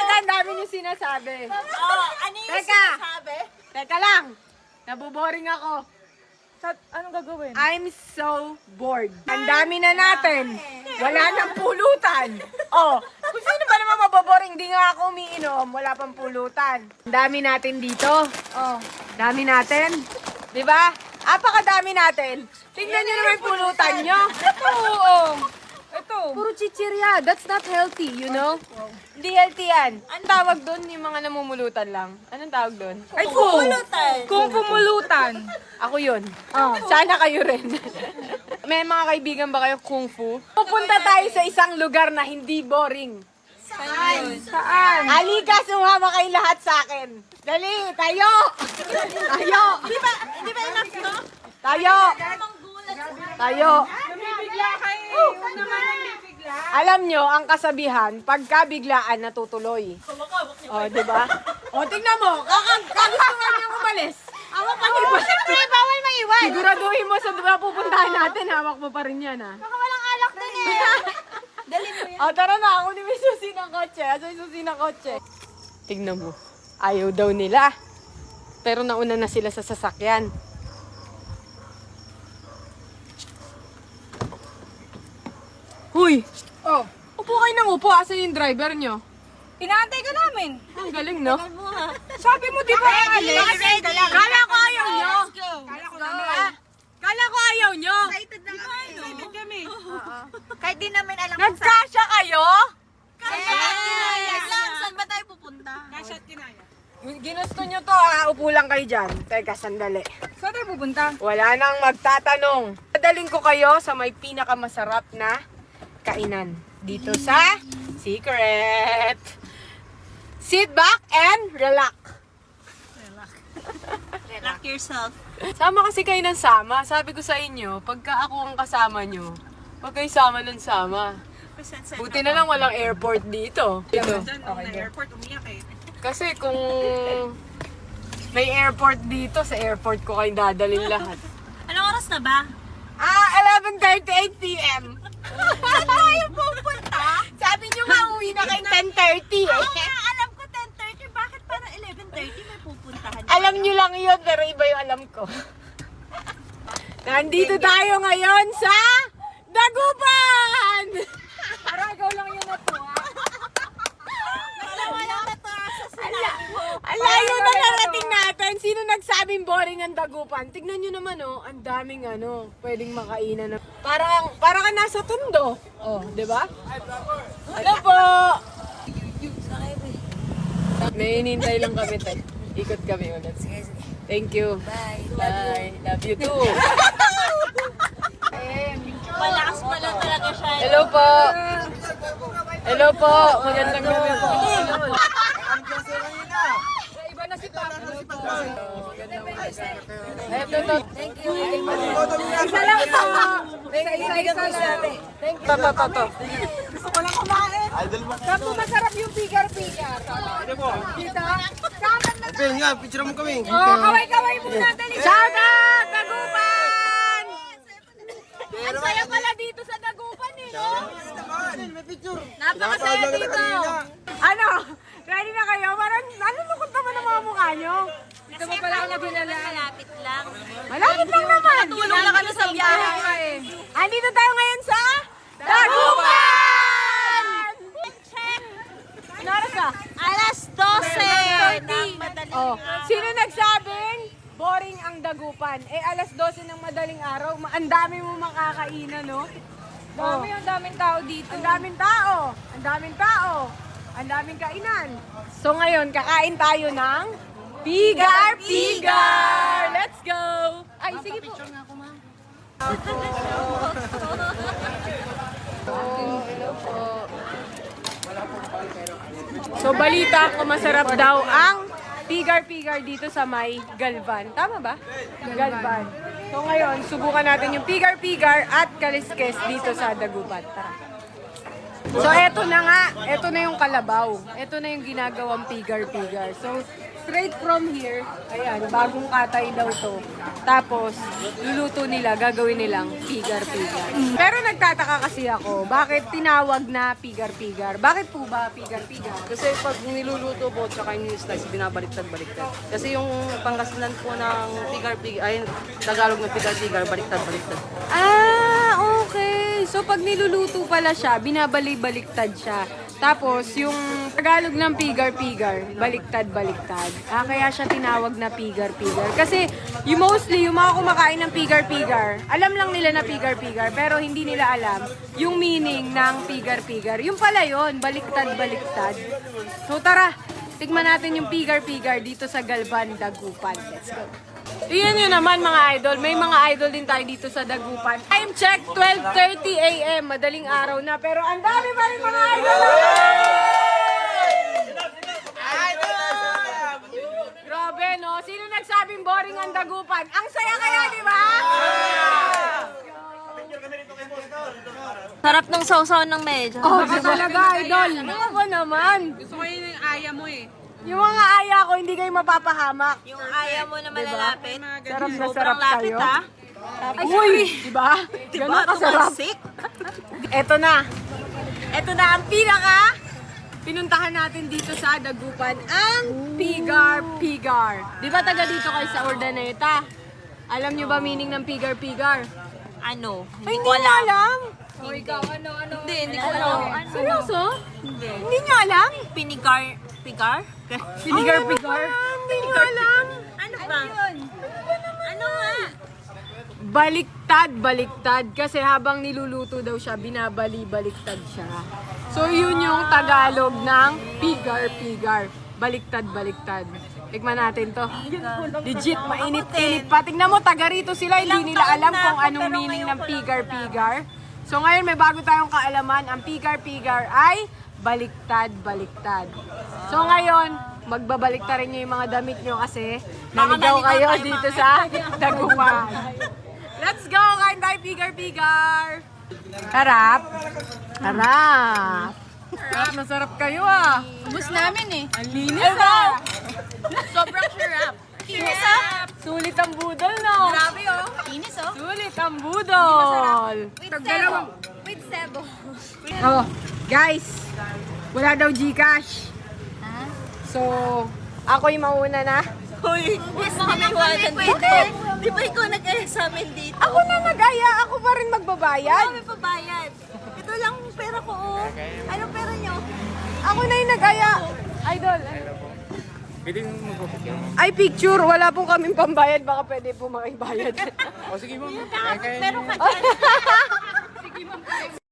teka, ang dami niyo sinasabi. Oh, ano yung Teka. sinasabi? Teka lang. Naboboring ako. Sa, anong gagawin? I'm so bored. Ang dami na natin. Wala nang pulutan. Oh, kung sino ba naman maboboring? Hindi nga ako umiinom. Wala pang pulutan. Ang dami natin dito. Oh, dami natin. Di ba? Apakadami natin. Tingnan nyo naman yung pulutan nyo. Ito, oo. Ito. Puro chichirya. That's not healthy, you know? Hindi healthy yan. Anong tawag doon? Yung mga namumulutan lang. Anong tawag doon? Ay, kung. Pulutan. Kung pumulutan. Ako yun. Sana kayo rin. May mga kaibigan ba kayo kung fu? Pupunta tayo sa isang lugar na hindi boring. Saan? Saan? Halika, sumama kayo lahat sa akin. Dali, tayo! Tayo! Di ba, di ba enough to? Tayo! Tayo! Bigla kayo. Yun naman ang. Alam nyo, ang kasabihan, pagka biglaan natutuloy. Kumakawak niyo. O, di ba? O, tingnan mo, kakag kagustuhan niyang umalis. Hawak pa rin. Siyempre, bawal maiwan. Siguraduhin mo sa pupuntahan natin, hawak mo pa rin yan, ha? Baka walang alak din eh. Dali mo yan. O, tara na. Ako ni may susi ng kotse. Asa yung susi ng kotse? Tignan mo. Ayaw daw nila. Pero nauna na sila sa sasakyan. Huy! Oh. Upo kayo ng upo. Asa yung driver nyo? Inaantay ka namin. Ang galing, no? Sabi mo, di ba aalis? Kala ko ayaw nyo! Let's go. Kala ko naman. Kala ko ayaw nyo! Excited na kami. Excited kami. Kahit di namin alam kung saan. Nagkasya kayo? Yes! Saan ba tayo pupunta? Kasyat kinaya. Ginusto nyo to, ah. Upo lang kayo dyan. Teka, sandali. Saan tayo pupunta? Wala nang magtatanong. Dadaling ko kayo sa may pinakamasarap na kainan. Dito sa Secret. Sit back and relax. Relax yourself. Sama kasi kayo ng sama. Sabi ko sa inyo, pagka ako ang kasama nyo, huwag kayo sama ng sama. Buti na lang walang airport dito. Dito. Okay, airport, umiyak eh. Kasi kung may airport dito, sa airport ko kayo dadalhin lahat. Anong oras na ba? Ah, 11.38 p.m. Tayo pupunta? Sabi nyo nga, uwi na kayo 10.30 eh. Oo nga, alam ko 10.30. Bakit parang 11.30 may pupuntahan? Alam nyo lang yun, pero iba yung alam ko. Nandito tayo ngayon sa Dagupan! Para ikaw lang yun na to, ha? Wala wala na to sa sinabi mo. Ang layo na narating natin. Sino nagsabing boring ang Dagupan? Tignan nyo naman, oh. Ang daming ano, pwedeng makainan. Parang, parang ka nasa tundo. Oh, di ba? Hello po! May inintay lang kami, te. Ikot kami ulit. Thank you. Bye. Bye. Love you too. Malakas pala talaga siya. Hello po. Hello po. Magandang gabi po. Iba na si Papa. Ito to. Thank you. Isa lang to. Isa, isa, isa lang. Thank you. To, to, to, to. Gusto ko lang kumain. Po masarap yung pigar-pigar? Dito? Saan na Ben, nga, picture mo kami. Oh, kaway-kaway muna. Dali. Shout out! Dagupan! Ang saya pala dito sa Dagupan eh, no? May picture. Napakasaya dito. Ano? Ready na kayo? Parang nalulungkot naman ang mga mukha nyo. Dito mo pala ako nagulala. Malapit lang. Malapit lang naman. Tulong na kami sa biyahe. Andito tayo ngayon sa Dagupan! Ano oras na? Alas 12 ng madaling Oh, sino nagsabing boring ang dagupan? Eh, alas 12 ng madaling araw, ang dami mo makakainan, no? Dami yung daming tao dito. Ang daming tao, ang daming tao, ang daming kainan. So ngayon, kakain tayo ng Pigar Pigar! Let's go! Ay, sige po. So balita ko masarap daw ang pigar-pigar dito sa may Galvan. Tama ba? Galvan. So ngayon, subukan natin yung pigar-pigar at kaliskes dito sa Dagupan. Tara. So eto na nga, eto na yung kalabaw. Eto na yung ginagawang pigar-pigar. So straight from here, ayan, bagong katay daw to. Tapos, luluto nila, gagawin nilang pigar-pigar. Pero nagtataka kasi ako, bakit tinawag na pigar-pigar? Bakit po ba pigar-pigar? Kasi pag niluluto po tsaka yung slice, binabaliktad-baliktad. Kasi yung pangasinan po ng pigar-pigar, ay Tagalog ng pigar-pigar, baliktad-baliktad. Ah, okay. So pag niluluto pala siya, binabalik-baliktad siya. Tapos yung Tagalog ng pigar-pigar, baliktad-baliktad. Ah, kaya siya tinawag na pigar-pigar. Kasi yung mostly, yung mga kumakain ng pigar-pigar, alam lang nila na pigar-pigar, pero hindi nila alam yung meaning ng pigar-pigar. Yung pala yon baliktad-baliktad. So tara, tigman natin yung pigar-pigar dito sa Galban, Dagupan. Let's go. Iyan nyo naman mga idol. May mga idol din tayo dito sa Dagupan. Time check, 12.30 a.m. Madaling araw na. Pero ang dami pa rin mga idol. Grabe, no? Sino nagsabing boring ang Dagupan? Ang saya kaya, di ba? Sarap ng sausaw ng medyo. Oh, baka talaga, idol. Ako naman. Gusto ko yun yung aya mo eh. Yung mga aya ko, hindi kayo mapapahamak. Yung ayaw mo na malalapit. Sarap na sarap kayo. Ay, Uy, di ba? Diba? Ganun kasarap. Eto na. Eto na ang pinaka pinuntahan natin dito sa Dagupan, ang Pigar Pigar. Di ba taga dito kayo sa Urdaneta? Alam nyo ba meaning ng Pigar Pigar? Ano? Ay, Hindi ko alam. alam. Hindi, hindi ko alam. Ano? Seryoso? Hindi. Hindi nyo alam? Pinigar? Pigar? Pigar Pigar? Hindi nyo alam. Ano ba? Ano nga? Baliktad, baliktad. Kasi habang niluluto daw siya, binabali-baliktad siya. So, yun yung Tagalog ng pigar-pigar. Baliktad, baliktad. Tikman natin to. Legit, mainit-init pa. Tingnan mo, taga rito sila. Hindi nila alam kung anong meaning ng pigar-pigar. So, ngayon may bago tayong kaalaman. Ang pigar-pigar ay baliktad, baliktad. So, ngayon, magbabaliktarin nyo yung mga damit nyo kasi naligaw kayo dito sa Dagupan. Let's go! Kain tayo, pigar-pigar! Harap! Harap! Harap na sarap kayo ah! Ubus namin eh. Ang linis ah! Sobrang sarap. Kinis ah. Sulit ang budol no! Grabe oh. Kinis oh. Sulit ang budol! With sebo. With sebo. Oh, guys! Wala daw Gcash. So, ako'y mauna na. Uy, yes, kamiwanan dito. Di ba ikaw nag-aya sa amin dito? Ako na nag-aya, ako pa rin magbabayad. Kami pabayad. Ito lang yung pera ko oh. Anong pera nyo? Ako na yung nag-aya. Idol. Ay, picture. Wala pong kaming pambayad. Baka pwede po makibayad. Meron ka dyan.